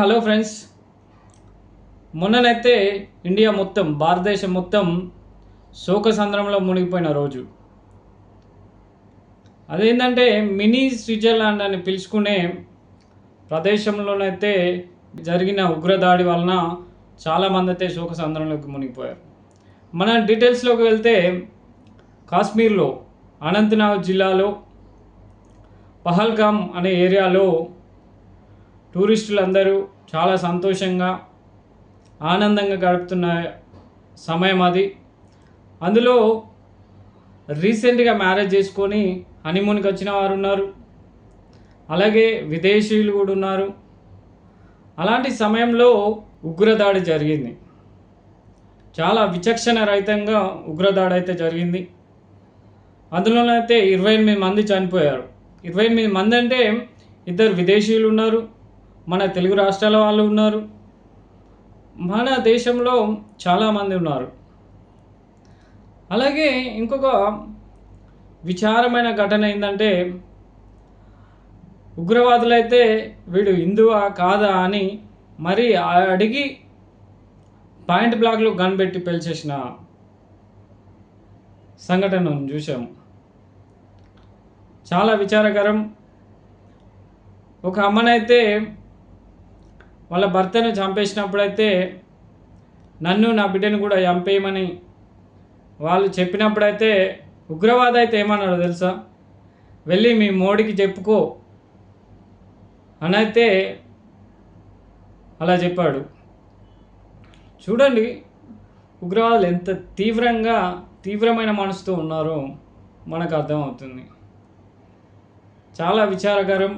Hello friends. మొన్ననైతే India మొత్తం భారతదేశం మొత్తం శోకసంద్రంలో మునిగిపోయిన రోజు. అదేంటంటే మినీ స్విట్జర్లాండ్ అని పిలుచుకునే ప్రదేశంలోనైతే జరిగిన ఉగ్రదాడి వలన చాలామంది అయితే శోకసంద్రంలోకి మునిగిపోయారు. మన డీటెయిల్స్లోకి వెళ్తే కాశ్మీర్లో అనంతనాగ్ జిల్లాలో పహల్గామ్ అనే ఏరియాలో టూరిస్టులందరూ చాలా సంతోషంగా ఆనందంగా గడుపుతున్న సమయం అది. అందులో రీసెంట్గా మ్యారేజ్ చేసుకొని హనీమూన్కి వచ్చిన వారు ఉన్నారు. అలాగే విదేశీయులు కూడా ఉన్నారు. అలాంటి సమయంలో ఉగ్రదాడి జరిగింది. చాలా విచక్షణ రహితంగా ఉగ్రదాడి అయితే జరిగింది. అందులోనైతే ఇరవై ఎనిమిది మంది చనిపోయారు. ఇరవై ఎనిమిది మంది అంటే ఇద్దరు విదేశీయులు ఉన్నారు. మన తెలుగు రాష్ట్రాల వాళ్ళు ఉన్నారు. మన దేశంలో చాలామంది ఉన్నారు. అలాగే ఇంకొక విచారమైన ఘటన ఏంటంటే ఉగ్రవాదులైతే వీడు హిందువా కాదా అని మరి అడిగి పాయింట్ బ్లాక్లో గన్ పెట్టి పేల్చేసిన సంఘటనను చూసాము చాలా విచారకరం. ఒక అమ్మనైతే వాళ్ళ భర్తను చంపేసినప్పుడైతే నన్ను నా బిడ్డను కూడా చంపేయమని వాళ్ళు చెప్పినప్పుడైతే ఉగ్రవాద అయితే ఏమన్నాడు తెలుసా? వెళ్ళి మీ మోడీకి చెప్పుకో అని అయితే అలా చెప్పాడు. చూడండి ఉగ్రవాదులు ఎంత తీవ్రంగా తీవ్రమైన మనసుతో ఉన్నారో మనకు అర్థమవుతుంది. చాలా విచారకరం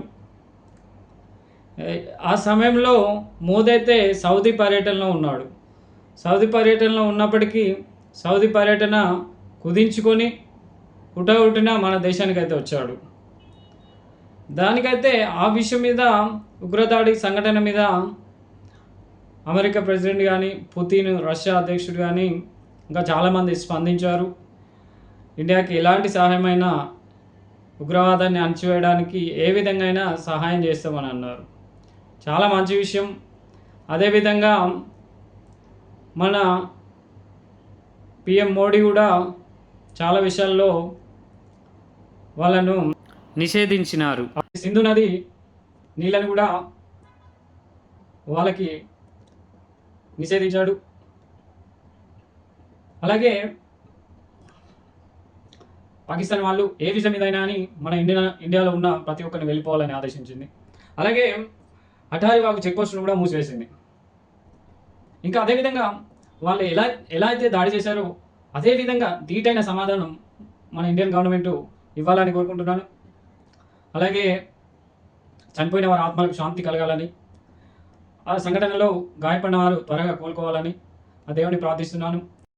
ఆ సమయంలో మోదీ అయితే సౌదీ పర్యటనలో ఉన్నాడు. సౌదీ పర్యటనలో ఉన్నప్పటికీ సౌదీ పర్యటన కుదించుకొని ఉటవుటిన మన దేశానికి అయితే వచ్చాడు. దానికైతే ఆ విషయం మీద ఉగ్రదాడి సంఘటన మీద అమెరికా ప్రెసిడెంట్ కానీ పుతిన్ రష్యా అధ్యక్షుడు కానీ ఇంకా చాలామంది స్పందించారు. ఇండియాకి ఎలాంటి సహాయమైనా ఉగ్రవాదాన్ని అణచివేయడానికి ఏ విధంగా అయినా సహాయం చేస్తామని అన్నారు. చాలా మంచి విషయం. అదేవిధంగా మన పిఎం మోడీ కూడా చాలా విషయాల్లో వాళ్ళను నిషేధించినారు. సింధు నది నీళ్ళని కూడా వాళ్ళకి నిషేధించాడు. అలాగే పాకిస్తాన్ వాళ్ళు ఏ విషయం మీదైనా అని మన ఇండియా ఇండియాలో ఉన్న ప్రతి ఒక్కరిని వెళ్ళిపోవాలని ఆదేశించింది. అలాగే అటారీ వాగు చెక్ పోస్టును కూడా మూసివేసింది. ఇంకా అదేవిధంగా వాళ్ళు ఎలా ఎలా అయితే దాడి చేశారో అదేవిధంగా ధీటైన సమాధానం మన ఇండియన్ గవర్నమెంట్ ఇవ్వాలని కోరుకుంటున్నాను. అలాగే చనిపోయిన వారి ఆత్మలకు శాంతి కలగాలని ఆ సంఘటనలో గాయపడిన వారు త్వరగా కోలుకోవాలని ఆ దేవుని ప్రార్థిస్తున్నాను.